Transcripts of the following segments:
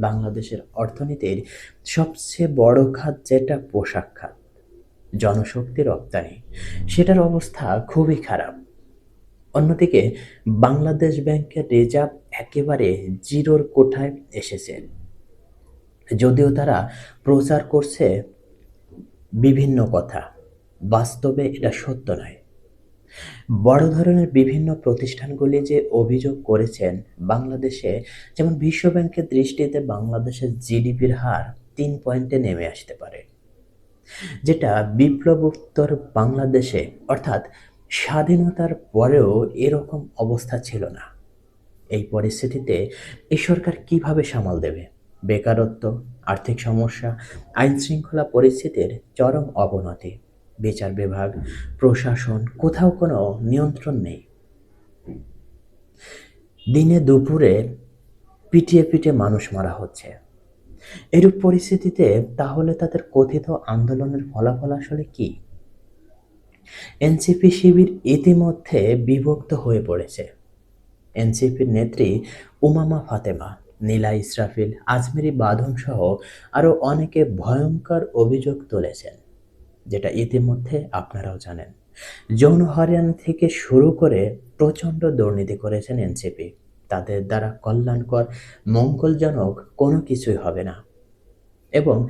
বাংলাদেশের অর্থনীতির সবচেয়ে বড় খাত যেটা পোশাক খাত, জনশক্তি রপ্তানি। সেটার অবস্থা খুবই খারাপ। অন্যদিকে বাংলাদেশ ব্যাংকের রিজার্ভ একেবারে জিরোর কোঠায় এসেছে। যদিও তারা প্রচার করছে বিভিন্ন কথা, বাস্তবে এটা সত্য নয়। বড় ধরনের বিভিন্ন প্রতিষ্ঠানগুলি যে অভিযোগ করেছেন বাংলাদেশে, যেমন বিশ্বব্যাংকের দৃষ্টিতে বাংলাদেশের জিডিপির হার তিন পয়েন্টে নেমে আসতে পারে, যেটা বিপ্লবোত্তর বাংলাদেশে, অর্থাৎ স্বাধীনতার পরেও এরকম অবস্থা ছিল না। এই পরিস্থিতিতে এই সরকার কীভাবে সামাল দেবে? বেকারত্ব, আর্থিক সমস্যা আইন শৃঙ্খলা পরিস্থিতির চরম অবনতি। বিচার বিভাগ, প্রশাসন, কোথাও কোনো নিয়ন্ত্রণ নেই। দিনে দুপুরে পিটিয়ে পিটিয়ে মানুষ মারা হচ্ছে। এরূপ পরিস্থিতিতে তাহলে তাদের কথিত আন্দোলনের ফলাফল আসলে কি? এনসিপি শিবির ইতিমধ্যে বিভক্ত হয়ে পড়েছে। এনসিপির নেত্রী উমামা ফাতেমা, নীলা ইসরাফিল, আজমেরি বাঁধন সহ আরও অনেকে ভয়ঙ্কর অভিযোগ তুলেছেন। যেটা ইতিমধ্যে আপনারাও জানেন। যৌন হরিয়ান থেকে শুরু করে প্রচণ্ড দুর্নীতি করেছেন এনসিপি। তাদের দ্বারা কল্যাণকর, মঙ্গলজনক কোনো কিছুই হবে না। এবং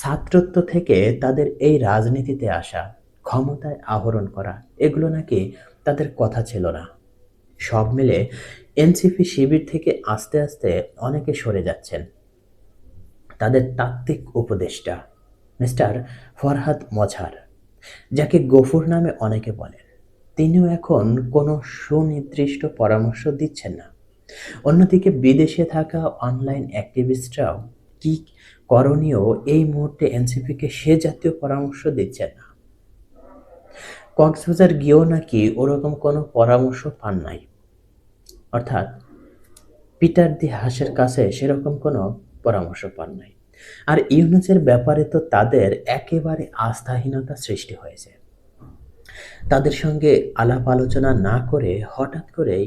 ছাত্রত্ব থেকে তাদের এই রাজনীতিতে আসা, ক্ষমতায় আহরণ করা, এগুলো নাকি তাদের কথা ছিল না। সব মিলে এনসিপি শিবির থেকে আস্তে আস্তে অনেকে সরে যাচ্ছেন। তাদের তাত্ত্বিক উপদেষ্টা মিস্টার ফরহাদ মঝার, যাকে গফুর নামে অনেকে বলেন। তিনিও এখন কোনো সুনির্দিষ্ট পরামর্শ দিচ্ছেন না। অন্যদিকে বিদেশে থাকা অনলাইন অ্যাক্টিভিস্টরাও কি করণীয় এই মুহূর্তে এনসিপিকে সে জাতীয় পরামর্শ দিচ্ছেন না? কক্সবাজার গিয়েও নাকি ওরকম কোনো পরামর্শ পান নাই। অর্থাৎ পিটার দি হাসের কাছে সেরকম কোনো পরামর্শ পান নাই। আর ইউনুসের ব্যাপারে তো তাদের একেবারে আস্থাহীনতা সৃষ্টি হয়েছে। তাদের সঙ্গে আলাপ আলোচনা না করে হঠাৎ করেই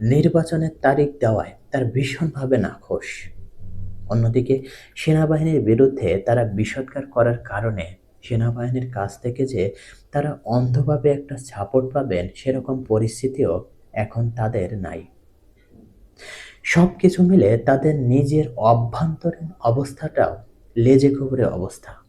নির্বাচনের তারিখ দেওয়ায় তার ভীষণভাবে নাখোশ। অন্যদিকে সেনাবাহিনীর বিরুদ্ধে তারা বিষৎকার করার কারণে সেনাবাহিনীর কাছ থেকে যে তারা অন্ধভাবে একটা সাপোর্ট পাবেন সেরকম পরিস্থিতিও এখন তাদের নাই। সব কিছু মিলে তাদের নিজের অভ্যন্তরীণ অবস্থাটাও লেজে কবরে অবস্থা।